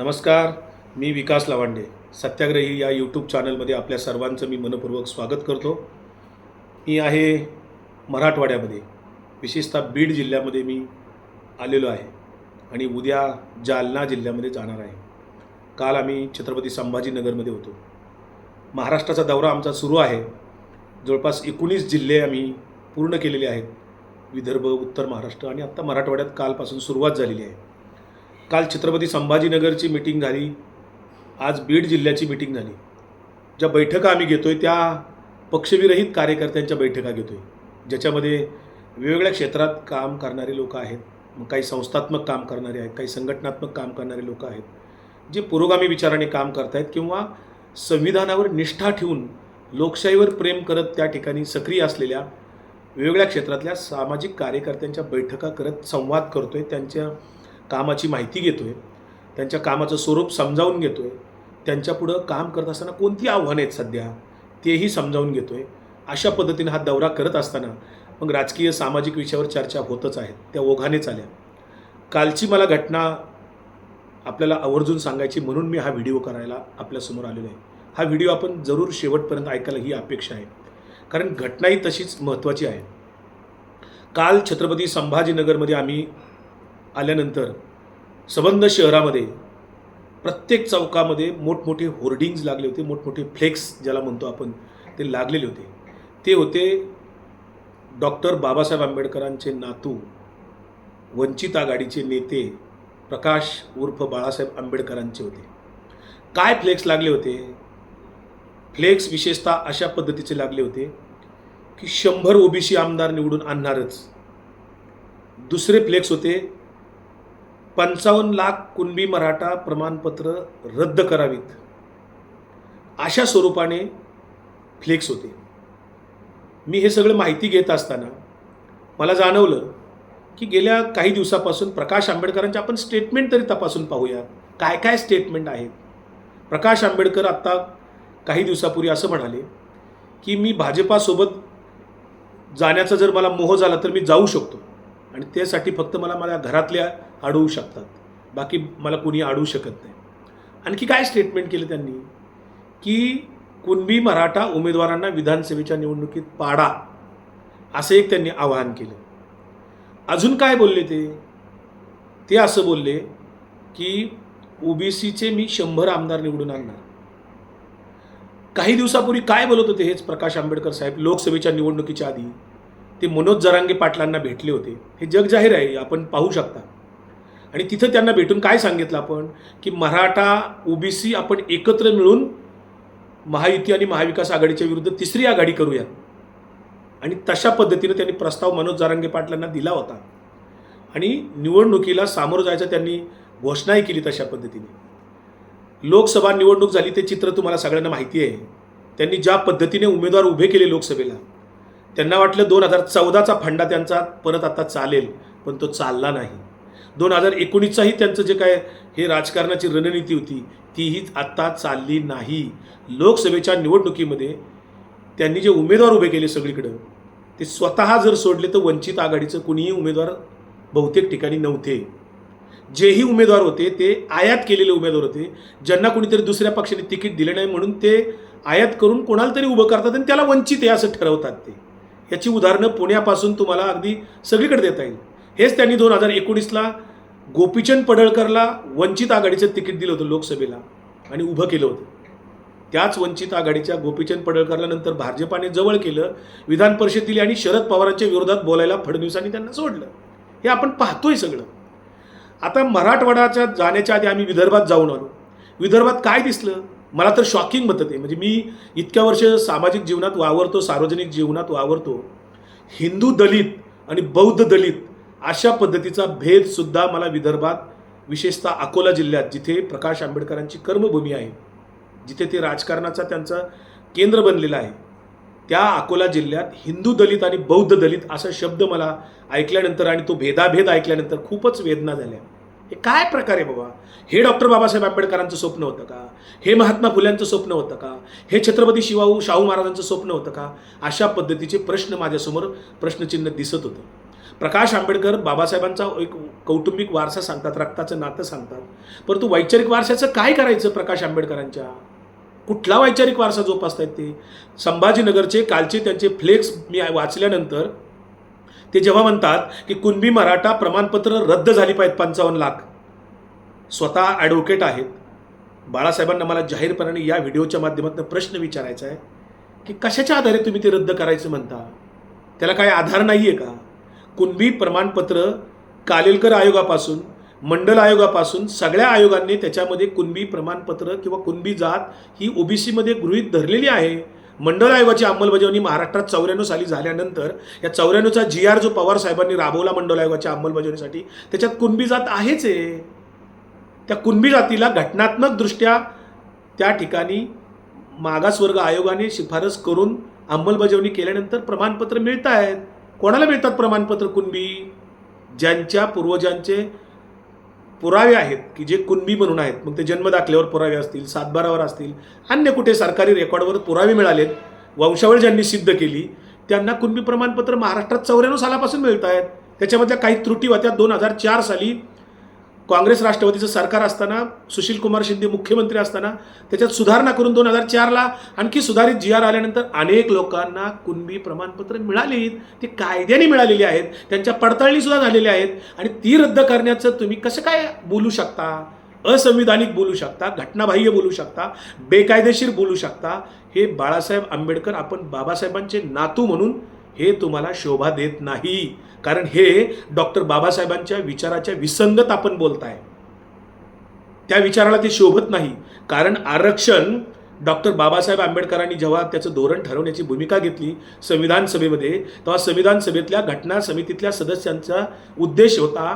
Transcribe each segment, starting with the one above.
नमस्कार मी विकास लवांडे. सत्याग्रही या यूट्यूब चॅनलमध्ये आपल्या सर्वांचं मी मनपूर्वक स्वागत करतो. मी आहे मराठवाड्यामध्ये विशेषतः बीड जिल्ह्यामध्ये मी आलेलो आहे आणि उद्या जालना जिल्ह्यामध्ये जाणार आहे. काल आम्ही छत्रपती संभाजीनगरमध्ये होतो. महाराष्ट्राचा दौरा आमचा सुरू आहे. जवळपास एकोणीस जिल्हे आम्ही पूर्ण केलेले आहेत. विदर्भ उत्तर महाराष्ट्र आणि आत्ता मराठवाड्यात कालपासून सुरुवात झालेली आहे. काल छत्रपती संभाजीनगरची मिटिंग झाली. आज बीड जिल्ह्याची मिटिंग झाली. ज्या बैठका आम्ही घेतो आहे त्या पक्षविरहित कार्यकर्त्यांच्या बैठका घेतो आहे ज्याच्यामध्ये वेगवेगळ्या क्षेत्रात काम करणारे लोक आहेत. मग काही संस्थात्मक काम करणारे आहेत काही संघटनात्मक काम करणारे लोक आहेत. जे पुरोगामी विचाराने काम करतायत किंवा संविधानावर निष्ठा ठेवून लोकशाहीवर प्रेम करत त्या ठिकाणी सक्रिय असलेल्या वेगवेगळ्या क्षेत्रातल्या सामाजिक कार्यकर्त्यांच्या बैठका करत संवाद करतो आहे त्यांच्या कामाची माहिती घेतो आहे त्यांच्या कामाचं स्वरूप समजावून घेतो आहे त्यांच्यापुढं काम करत असताना कोणती आव्हानं आहेत सध्या तेही समजावून घेतो आहे अशा पद्धतीने हा दौरा करत असताना मग राजकीय सामाजिक विषयावर चर्चा होतच आहेत त्या ओघानेच आल्या. कालची मला घटना आपल्याला आवर्जून सांगायची म्हणून मी हा व्हिडिओ करायला आपल्यासमोर आलेलो आहे. हा व्हिडिओ आपण जरूर शेवटपर्यंत ऐकायला ही अपेक्षा आहे. कारण घटनाही तशीच महत्त्वाची आहे. काल छत्रपती संभाजीनगरमध्ये आम्ही आल्यानंतर सबंध शहरामध्ये प्रत्येक चौकामध्ये मोठमोठे होर्डिंग्ज लागले होते मोठमोठे फ्लेक्स ज्याला म्हणतो आपण ते लागलेले होते. ते होते डॉक्टर बाबासाहेब आंबेडकरांचे नातू वंचित आघाडीचे नेते प्रकाश उर्फ बाळासाहेब आंबेडकरांचे होते. काय फ्लेक्स लागले होते? फ्लेक्स विशेषतः अशा पद्धतीचे लागले होते की शंभर ओबीसी आमदार निवडून आणणारच. दुसरे फ्लेक्स होते पंचावन्न लाख कुणबी मराठा प्रमाणपत्र रद्द करावीत. अशा स्वरूपाने फ्लेक्स होते. मी हे सगळं माहिती घेत असताना मला जाणवलं की गेल्या काही दिवसापासून प्रकाश आंबेडकरांचे आपण स्टेटमेंट तरी तपासून पाहूया. काय काय स्टेटमेंट आहेत? प्रकाश आंबेडकर आत्ता काही दिवसापूर्वी असं म्हणाले की मी भाजपासोबत जाण्याचा जर मला मोह झाला तर मी जाऊ शकतो. आणि त्यासाठी फक्त मला माझ्या घरातल्या अडवू शकतात. बाकी मला कोणी अडवू शकत नाही. आणखी काय स्टेटमेंट केलं त्यांनी? की कुणबी मराठा उमेदवारांना विधानसभेच्या निवडणुकीत पाडा असं एक त्यांनी आवाहन केलं. अजून काय बोलले ते? ते असं बोलले की ओबीसीचे मी शंभर आमदार निवडून आणणार. काही दिवसापूर्वी काय बोलत होते हेच प्रकाश आंबेडकर साहेब लोकसभेच्या निवडणुकीच्या आधी? ते मनोज जरांगे पाटलांना भेटले होते. हे जग जाहीर आहे आपण पाहू शकता. आणि तिथं त्यांना भेटून काय सांगितलं आपण? की मराठा ओबीसी आपण एकत्र मिळून महायुती आणि महाविकास आघाडीच्या विरुद्ध तिसरी आघाडी करूया. आणि तशा पद्धतीनं त्यांनी प्रस्ताव मनोज जारांगे पाटलांना दिला होता. आणि निवडणुकीला सामोरं जायचं त्यांनी घोषणाही केली तशा पद्धतीने. लोकसभा निवडणूक झाली ते चित्र तुम्हाला सगळ्यांना माहिती आहे. त्यांनी ज्या पद्धतीने उमेदवार उभे केले लोकसभेला त्यांना वाटलं दोन हजार चौदाचा फंडा त्यांचा परत आता चालेल पण तो चालला नाही. दोन हजार एकोणीसचाही त्यांचं जे काय हे राजकारणाची रणनीती होती तीही आत्ता चालली नाही. लोकसभेच्या निवडणुकीमध्ये त्यांनी जे उमेदवार उभे केले सगळीकडं ते स्वतः जर सोडले तर वंचित आघाडीचं कुणीही उमेदवार बहुतेक ठिकाणी नव्हते. जेही उमेदवार होते ते आयात केलेले उमेदवार होते ज्यांना कुणीतरी दुसऱ्या पक्षाने तिकीट दिले नाही म्हणून ते आयात करून कोणाला तरी उभं करतात आणि त्याला वंचित आहे असं ठरवतात ते. याची उदाहरणं पुण्यापासून तुम्हाला अगदी सगळीकडे देता येईल. हेच त्यांनी दोन हजार एकोणीसला गोपीचंद पडळकरला वंचित आघाडीचं तिकीट दिलं होतं लोकसभेला आणि उभं केलं होतं. त्याच वंचित आघाडीच्या गोपीचंद पडळकरला नंतर भाजपाने जवळ केलं विधान परिषद दिली आणि शरद पवारांच्या विरोधात बोलायला फडणवीसांनी त्यांना सोडलं. हे आपण पाहतोय सगळं. आता मराठवाड्याच्या जाण्याच्या आधी आम्ही विदर्भात जाऊन आलो. विदर्भात काय दिसलं? मला तर शॉकिंग मतं ते. म्हणजे मी इतक्या वर्ष सामाजिक जीवनात वावरतो सार्वजनिक जीवनात वावरतो हिंदू दलित आणि बौद्ध दलित अशा पद्धतीचा भेदसुद्धा मला विदर्भात विशेषतः अकोला जिल्ह्यात जिथे प्रकाश आंबेडकरांची कर्मभूमी आहे जिथे ते राजकारणाचा त्यांचा केंद्र बनलेलं आहे त्या अकोला जिल्ह्यात हिंदू दलित आणि बौद्ध दलित असा शब्द मला ऐकल्यानंतर आणि तो भेदाभेद ऐकल्यानंतर खूपच वेदना झाल्या. हे काय प्रकार आहे बाबा? हे डॉक्टर बाबासाहेब आंबेडकरांचं स्वप्न होतं का? हे महात्मा फुल्यांचं स्वप्न होतं का? हे छत्रपती शिवाऊ शाहू महाराजांचं स्वप्न होतं का? अशा पद्धतीचे प्रश्न माझ्यासमोर प्रश्नचिन्ह दिसत होतं. प्रकाश आंबेडकर बाबासाहेबांचा एक कौटुंबिक वारसा सांगतात रक्ताचं नातं सांगतात. परंतु वैचारिक वारशाचं काय करायचं प्रकाश आंबेडकरांच्या? कुठला वैचारिक वारसा जोपासतायत ते? संभाजीनगरचे कालचे त्यांचे फ्लेक्स मी वाचल्यानंतर ते जेव्हा म्हणतात की कुणबी मराठा प्रमाणपत्र रद्द झाली पाहिजेत पंचावन्न लाख. स्वतः ॲडव्होकेट आहेत. बाळासाहेबांना मला जाहीरपणाने या व्हिडिओच्या माध्यमातून प्रश्न विचारायचा आहे की कशाच्या आधारे तुम्ही ते रद्द करायचं म्हणता? त्याला काय आधार नाही आहे का? कुणबी प्रमाणपत्र कालेलकर आयोगापासून मंडल आयोगापासून सगळ्या आयोगांनी त्याच्यामध्ये कुणबी प्रमाणपत्र किंवा कुणबी जात ही ओबीसीमध्ये गृहीत धरलेली आहे. मंडळ आयोगाची अंमलबजावणी महाराष्ट्रात चौऱ्याण्णव साली झाल्यानंतर या चौऱ्याण्णवचा जी आर जो पवार साहेबांनी राबवला मंडळ आयोगाच्या अंमलबजावणीसाठी त्याच्यात कुणबी जात आहेच आहे त्या कुणबी जातीला घटनात्मकदृष्ट्या त्या ठिकाणी मागासवर्ग आयोगाने शिफारस करून अंमलबजावणी केल्यानंतर प्रमाणपत्र मिळत आहेत कोणाला मिळतात प्रमाणपत्र कुणबी? ज्यांच्या पूर्वजांचे पुरावे आहेत की जे कुणबी म्हणून आहेत. मग ते जन्मदाखल्यावर पुरावे असतील सातबारावर असतील. अन्य कुठे सरकारी रेकॉर्डवर पुरावे मिळालेत. वंशावळ ज्यांनी सिद्ध केली त्यांना कुणबी प्रमाणपत्र महाराष्ट्रात चौऱ्याण्णव सालापासून मिळत आहेत त्याच्यामधल्या काही त्रुटी होत्या दोन हजार चार साली. काँग्रेस राष्ट्रवादीचं सरकार असताना सुशील कुमार शिंदे मुख्यमंत्री असताना त्याच्यात सुधारणा करून दोन हजार चारला आणखी सुधारित जी आर आल्यानंतर अनेक लोकांना कुणबी प्रमाणपत्र मिळालीत. ती कायद्याने मिळालेली आहेत. त्यांच्या पडताळणीसुद्धा झालेल्या आहेत. आणि ती रद्द करण्याचं तुम्ही कसं काय बोलू शकता? असंविधानिक बोलू शकता घटनाबाह्य बोलू शकता बेकायदेशीर बोलू शकता. हे बाळासाहेब आंबेडकर आपण बाबासाहेबांचे नातू म्हणून हे तुम्हाला शोभा देत नाही. कारण हे डॉक्टर बाबासाहेबांच्या विचाराच्या विसंगत आपण बोलताय. त्या विचाराला ते शोभत नाही. कारण आरक्षण डॉक्टर बाबासाहेब आंबेडकरांनी जेव्हा त्याचं धोरण ठरवण्याची भूमिका घेतली संविधान सभेमध्ये तेव्हा संविधान सभेतल्या घटना समितीतल्या सदस्यांचा उद्देश होता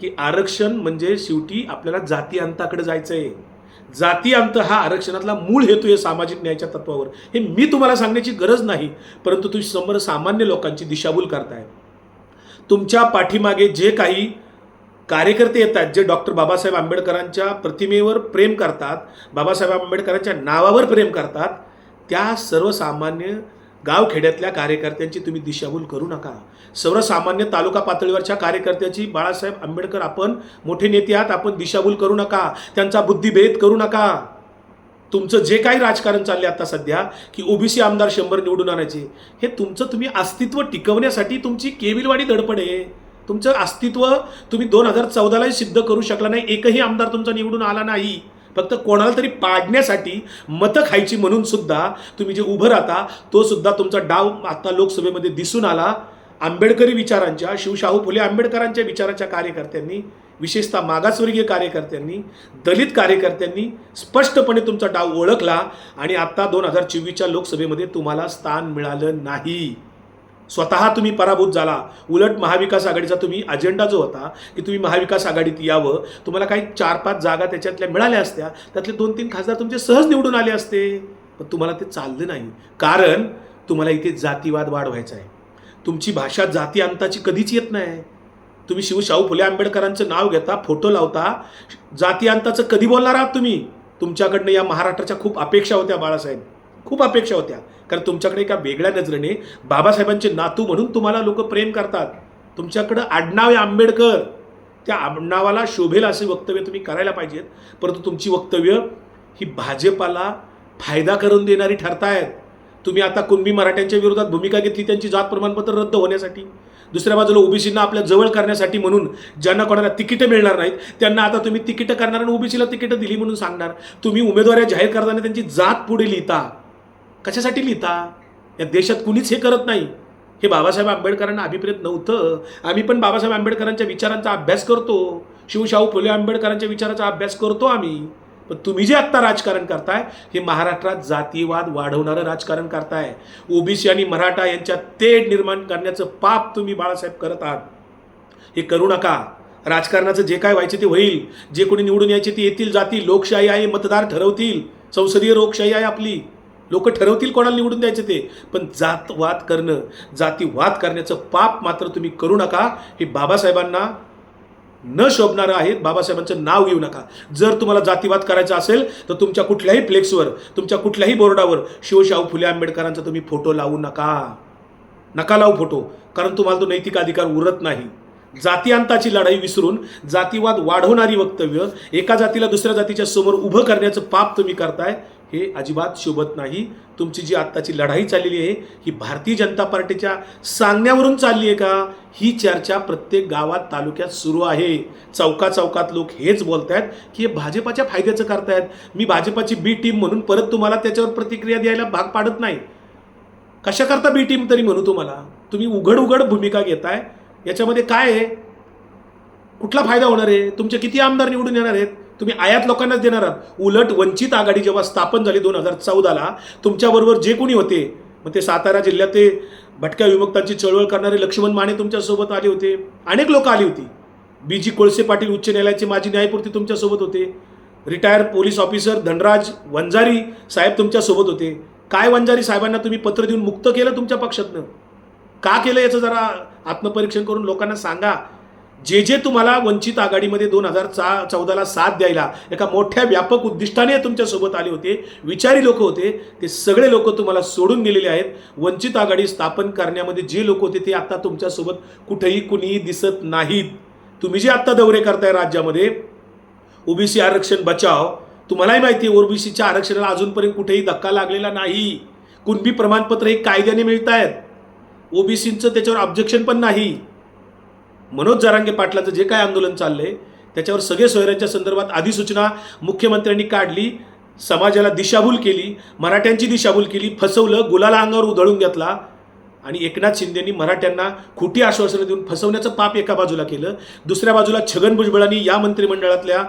की आरक्षण म्हणजे शेवटी आपल्याला जाती अंताकडे जायचं आहे जाती अंत हा आरक्षणातला मूळ हेतू आहे सामाजिक न्यायाच्या तत्वावर. हे मी तुम्हाला सांगण्याची गरज नाही परंतु तुम्ही समोर सामान्य लोकांची दिशाभूल करताय. तुमच्या पाठीमागे जे काही कार्यकर्ते येतात जे डॉक्टर बाबासाहेब आंबेडकरांच्या प्रतिमेवर प्रेम करतात बाबासाहेब आंबेडकरांच्या नावावर प्रेम करतात त्या सर्वसामान्य गावखेड्यातल्या कार्यकर्त्यांची तुम्ही दिशाभूल करू नका. सर्वसामान्य तालुका पातळीवरच्या कार्यकर्त्याची बाळासाहेब आंबेडकर आपण मोठे नेते आहात आपण दिशाभूल करू नका. त्यांचा बुद्धिभेद करू नका. तुमचं जे काही राजकारण चालले आता सध्या की ओबीसी आमदार शंभर निवडून आणायचे हे तुमचं तुम्ही अस्तित्व टिकवण्यासाठी तुमची केविलवाडी धडपड आहे. तुमचं अस्तित्व तुम्ही दोन हजार चौदालाही सिद्ध करू शकला नाही एकही आमदार तुमचा निवडून आला नाही. फक्त कोणाला तरी पाडण्यासाठी मतं खायची म्हणून सुद्धा तुम्ही जे उभं राहता तो सुद्धा तुमचा डाव आता लोकसभेमध्ये दिसून आला. आंबेडकरी विचारांच्या शिवशाहू फुले आंबेडकरांच्या विचाराच्या कार्यकर्त्यांनी विशेषतः मागासवर्गीय कार्यकर्त्यांनी दलित कार्यकर्त्यांनी स्पष्टपणे तुमचा डाव ओळखला आणि आत्ता दोन हजार चोवीसच्या लोकसभेमध्ये तुम्हाला स्थान मिळालं नाही. स्वतः तुम्ही पराभूत झाला. उलट महाविकास आघाडीचा तुम्ही अजेंडा जो होता की तुम्ही महाविकास आघाडीत यावं तुम्हाला काही चार पाच जागा त्याच्यातल्या मिळाल्या असत्या त्यातले दोन तीन खासदार तुमचे सहज निवडून आले असते. पण तुम्हाला ते चाललं नाही. कारण तुम्हाला इथे जातीवाद वाढवायचा आहे. तुमची भाषा जाती अंताची कधीच येत नाही. तुम्ही शिवशाहू फुले आंबेडकरांचं नाव घेता फोटो लावता जाती अंताचं कधी बोलणार आहात तुम्ही? तुमच्याकडनं या महाराष्ट्राच्या खूप अपेक्षा होत्या बाळासाहेब. खूप अपेक्षा होत्या. कारण तुमच्याकडे एका वेगळ्या नजरेने बाबासाहेबांचे नातू म्हणून तुम्हाला लोक प्रेम करतात. तुमच्याकडं आडनाव आहे आंबेडकर. त्या आडनावाला शोभेल असे वक्तव्य तुम्ही करायला पाहिजेत. परंतु तुमची वक्तव्य ही भाजपाला फायदा करून देणारी ठरतायत. तुम्ही आता कुणबी मराठ्यांच्या विरोधात भूमिका घेतली त्यांची जात प्रमाणपत्र रद्द होण्यासाठी. दुसऱ्या बाजूला ओबीसींना आपल्या जवळ करण्यासाठी म्हणून ज्यांना कोणाला तिकीटं मिळणार नाहीत त्यांना आता तुम्ही तिकीटं करणार आणि ओबीसीला तिकीटं दिली म्हणून सांगणार. तुम्ही उमेदवारी जाहीर करताना त्यांची जात पुढे लिहिता. कशासाठी लिहिता? या देशात कुणीच हे करत नाही. हे बाबासाहेब आंबेडकरांना अभिप्रेत नव्हतं. आम्ही पण बाबासाहेब आंबेडकरांच्या विचारांचा अभ्यास करतो. शिवशाहू फुले आंबेडकरांच्या विचाराचा अभ्यास करतो आम्ही. पण तुम्ही जे आत्ता राजकारण करताय हे महाराष्ट्रात जातीवाद वाढवणारं राजकारण करताय. ओबीसी आणि मराठा यांच्यात तेढ निर्माण करण्याचं पाप तुम्ही बाळासाहेब करत आहात. हे करू नका. राजकारणाचं जे काय व्हायचे ते होईल. जे कोणी निवडून यायचे ते येतील जातील. लोकशाही आहे मतदार ठरवतील. संसदीय लोकशाही आहे आपली. लोक ठरवतील कोणाला निवडून द्यायचे ते. पण जातवाद करणं जातीवाद करण्याचं पाप मात्र तुम्ही करू नका. हे बाबासाहेबांना न शोभणारं आहेत बाबासाहेबांचं नाव घेऊ नका. जर तुम्हाला जातीवाद करायचा असेल तर तुमच्या कुठल्याही फ्लेक्सवर तुमच्या कुठल्याही बोर्डावर शिवशाहू फुले आंबेडकरांचा तुम्ही फोटो लावू नका. नका लावू फोटो कारण तुम्हाला तो नैतिक अधिकार उरत नाही. जातीअंताची लढाई विसरून जातीवाद वाढवणारी वक्तव्य एका जातीला दुसऱ्या जातीच्या समोर उभं करण्याचं पाप तुम्ही करताय हे अजिबात शोभत नाही. तुमची जी आत्ताची लढाई चाललेली आहे ही भारतीय जनता पार्टीच्या सांगण्यावरून चालली आहे का? ही चर्चा प्रत्येक गावात तालुक्यात सुरू आहे. चौका चौकात लोक हेच बोलत आहेत की हे भाजपाच्या फायद्याचं करतायत. मी भाजपाची बी टीम म्हणून परत तुम्हाला त्याच्यावर प्रतिक्रिया द्यायला भाग पाडत नाही. कशा करता बी टीम तरी म्हणू तुम्हाला? तुम्ही उघड उघड भूमिका घेताय. याच्यामध्ये काय आहे? कुठला फायदा होणार आहे? तुमचे किती आमदार निवडून येणार आहेत? तुम्ही आयात लोकांनाच देणार आहात. उलट वंचित आघाडी जेव्हा स्थापन झाली दोन हजार चौदाला तुमच्याबरोबर जे कोणी होते मग ते सातारा जिल्ह्यात ते भटक्या विमुक्तांची चळवळ करणारे लक्ष्मण माने तुमच्यासोबत आले होते. अनेक लोक आली होती. बी जी कोळसे पाटील उच्च न्यायालयाचे माजी न्यायपूर्ती तुमच्यासोबत होते. Retire police officer Dhanraj Vanjari साहेब तुमच्यासोबत होते. काय वंजारी साहेबांना तुम्ही पत्र देऊन मुक्त केलं तुमच्या पक्षातनं? का केलं याचं जरा आत्मपरीक्षण करून लोकांना सांगा. जे जे तुम्हाला वंचित आघाडीमध्ये दोन हजार चा चौदाला साथ द्यायला एका मोठ्या व्यापक उद्दिष्टाने तुमच्यासोबत आले होते विचारी लोक होते ते सगळे लोक तुम्हाला सोडून गेलेले आहेत. वंचित आघाडी स्थापन करण्यामध्ये जे लोक होते ते आत्ता तुमच्यासोबत कुठेही कुणीही दिसत नाहीत. तुम्ही जे आत्ता दौरे करताय राज्यामध्ये ओबीसी आरक्षण बचाव तुम्हालाही माहिती आहे ओबीसीच्या आरक्षणाला अजूनपर्यंत कुठेही धक्का लागलेला नाही. कुणबी प्रमाणपत्र हे कायद्याने मिळत आहेत ओबीसीचं त्याच्यावर ऑब्जेक्शन पण नाही. मनोज जारांगे पाटलाचं जे काय आंदोलन चाललंय त्याच्यावर सगळे सोयऱ्यांच्या संदर्भात अधिसूचना मुख्यमंत्र्यांनी काढली समाजाला दिशाभूल केली मराठ्यांची दिशाभूल केली फसवलं गुलाला अंगावर उधळून घेतला आणि एकनाथ शिंदेनी मराठ्यांना खोटी आश्वासनं देऊन फसवण्याचं पाप एका बाजूला केलं दुसऱ्या बाजूला छगन भुजबळांनी या मंत्रिमंडळातल्या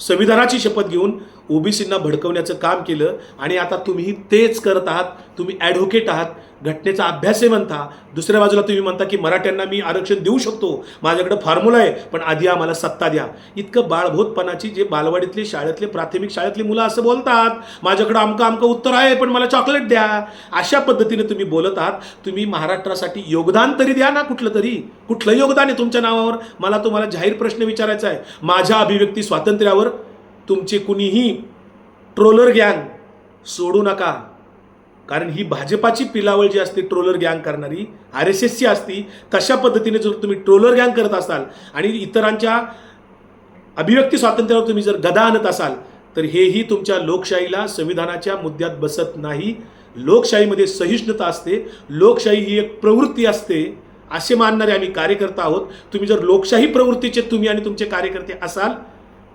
संविधानाची शपथ घेऊन ओबीसींना भडकवण्याचं काम केलं आणि आता तुम्ही तेच करत आहात तुम्ही ॲडव्होकेट आहात घटनेचा अभ्यासही म्हणता. दुसऱ्या बाजूला तुम्ही म्हणता की मराठ्यांना मी आरक्षण देऊ शकतो माझ्याकडे फॉर्म्युला आहे पण आधी आम्हाला सत्ता द्या. इतकं बाळभूतपणाची जे बालवाडीतले शाळेतले प्राथमिक शाळेतली मुलं असं बोलतात माझ्याकडे अमकं अमकं उत्तर आहे पण मला चॉकलेट द्या. अशा पद्धतीने तुम्ही बोलत आहात तुम्ही महाराष्ट्रासाठी योगदान तरी द्या ना कुठलं तरी. कुठलं योगदान आहे तुमच्या नावावर? मला तुम्हाला जाहीर प्रश्न विचारायचा आहे. माझ्या अभिव्यक्ती स्वातंत्र्यावर तुमचे कुणीही ट्रोलर गँग सोडू नका. कारण ही भाजपाची पिलावळ जी असते ट्रोलर गँग करणारी आर एस एसची असती तशा पद्धतीने जर तुम्ही ट्रोलर गँग करत असाल आणि इतरांच्या अभिव्यक्ती स्वातंत्र्यावर तुम्ही जर गदा आणत असाल तर हेही तुमच्या लोकशाहीला संविधानाच्या मुद्द्यात बसत नाही. लोकशाहीमध्ये सहिष्णुता असते. लोकशाही ही एक प्रवृत्ती असते असे मानणारे आम्ही कार्यकर्ता आहोत. तुम्ही जर लोकशाही प्रवृत्तीचे तुम्ही आणि तुमचे कार्यकर्ते असाल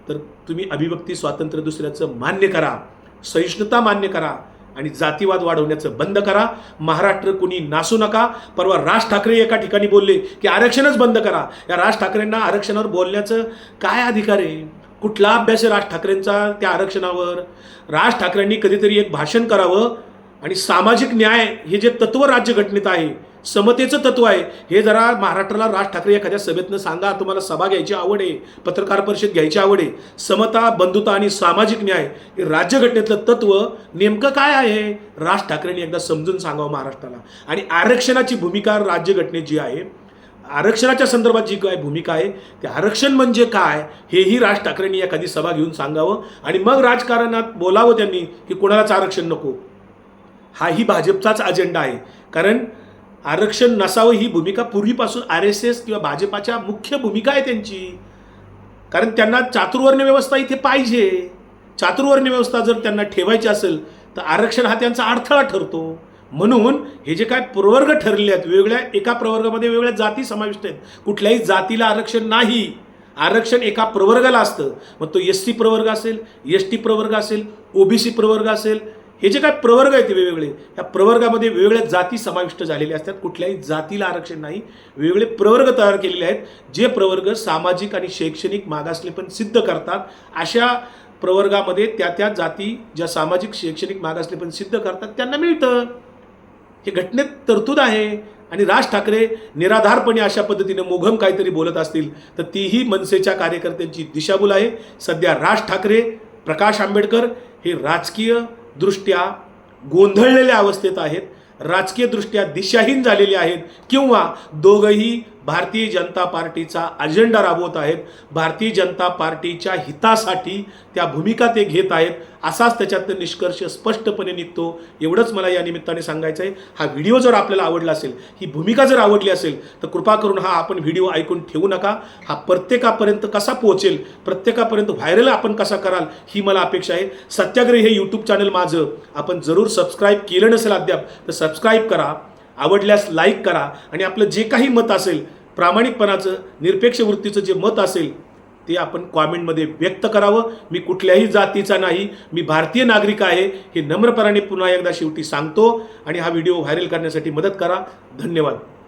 तर तुम्ही अभिव्यक्ती स्वातंत्र्य दुसऱ्याचं मान्य करा सहिष्णुता मान्य करा आणि जातीवाद वाढवण्याचं बंद करा. महाराष्ट्र कुणी नासू नका. परवा राज ठाकरे एका ठिकाणी बोलले की आरक्षणच बंद करा. या राज ठाकरेंना आरक्षणावर बोलण्याचं काय अधिकार आहे? कुठला अभ्यास आहे राज ठाकरेंचा त्या आरक्षणावर? राज ठाकरेंनी कधीतरी एक भाषण करावं आणि सामाजिक न्याय हे जे तत्व राज्यघटनेत आहे समतेचं तत्व आहे. हे जरा महाराष्ट्राला राज ठाकरे एखाद्या सभेतनं सांगा. तुम्हाला सभा घ्यायची आवड आहे. पत्रकार परिषद घ्यायची आवड आहे. समता बंधुता आणि सामाजिक न्याय हे राज्यघटनेतलं तत्व नेमकं काय आहे? राज ठाकरेंनी एकदा समजून सांगावं महाराष्ट्राला. आणि आरक्षणाची भूमिका राज्यघटनेत जी आहे आरक्षणाच्या संदर्भात जी काय भूमिका आहे ते आरक्षण म्हणजे काय हेही राज ठाकरेंनी एखादी सभा घेऊन सांगावं. आणि मग राजकारणात बोलावं त्यांनी की कोणालाच आरक्षण नको. हाही भाजपचाच अजेंडा आहे. कारण आरक्षण नसावं ही भूमिका पूर्वीपासून आर एस एस किंवा भाजपाच्या मुख्य भूमिका आहे त्यांची. कारण त्यांना चातुर्वर्ण व्यवस्था इथे पाहिजे. चातुर्वर्ण व्यवस्था जर त्यांना ठेवायची असेल तर आरक्षण हा त्यांचा अडथळा ठरतो. म्हणून हे जे काय प्रवर्ग ठरले आहेत वेगळ्या एका प्रवर्गामध्ये वेगळ्या जाती समाविष्ट आहेत. कुठल्याही जातीला आरक्षण नाही. आरक्षण एका प्रवर्गाला असतं. मग तो एस सी प्रवर्ग असेल एस टी प्रवर्ग असेल ओबीसी प्रवर्ग असेल हे जे काय प्रवर्ग आहेत वेगवेगळे. या प्रवर्गामध्ये वेगवेगळ्या जाती समाविष्ट झालेल्या असतात. कुठल्याही जातीला आरक्षण नाही. वेगवेगळे प्रवर्ग तयार केलेले आहेत. जे प्रवर्ग सामाजिक आणि शैक्षणिक मागासले पण सिद्ध करतात. अशा प्रवर्गामध्ये त्या त्या जाती ज्या सामाजिक शैक्षणिक मागासले पण सिद्ध करतात त्यांना मिळतं. हे घटनेत तरतूद आहे. आणि राज ठाकरे निराधारपणे अशा पद्धतीने मोघम काहीतरी बोलत असतील तर तीही मनसेच्या कार्यकर्त्यांची दिशाभूल आहे. सध्या राज ठाकरे प्रकाश आंबेडकर हे राजकीय दृष्ट्या गोंधळलेल्या अवस्थेत आहेत राजकीयदृष्ट्या दिशाहीन झालेले आहेत किंवा दोघंही भारतीय जनता पार्टीचा अजेंडा राबवत आहेत. भारतीय जनता पार्टीच्या हितासाठी त्या भूमिका ते घेत आहेत. असाच त्याच्यातनं निष्कर्ष स्पष्टपणे निघतो. एवढंच मला या निमित्ताने सांगायचं आहे. हा व्हिडिओ जर आपल्याला आवडला असेल ही भूमिका जर आवडली असेल तर कृपा करून हा आपण व्हिडिओ ऐकून ठेवू नका. हा प्रत्येकापर्यंत कसा पोहोचेल प्रत्येकापर्यंत व्हायरल आपण कसा कराल ही मला अपेक्षा आहे. सत्याग्रही हे यूट्यूब चॅनल माझं. आपण जरूर सबस्क्राईब केलं नसेल अद्याप तर सबस्क्राईब करा. आवडल्यास लाईक करा आणि आपलं जे काही मत असेल प्रामाणिकपणाचं निरपेक्ष वृत्तीचं जे मत असेल ते आपण कॉमेंटमध्ये व्यक्त करावं. मी कुठल्याही जातीचा नाही मी भारतीय नागरिक आहे हे नम्रपणाने पुन्हा एकदा शेवटी सांगतो आणि हा व्हिडिओ व्हायरल करण्यासाठी मदत करा. धन्यवाद.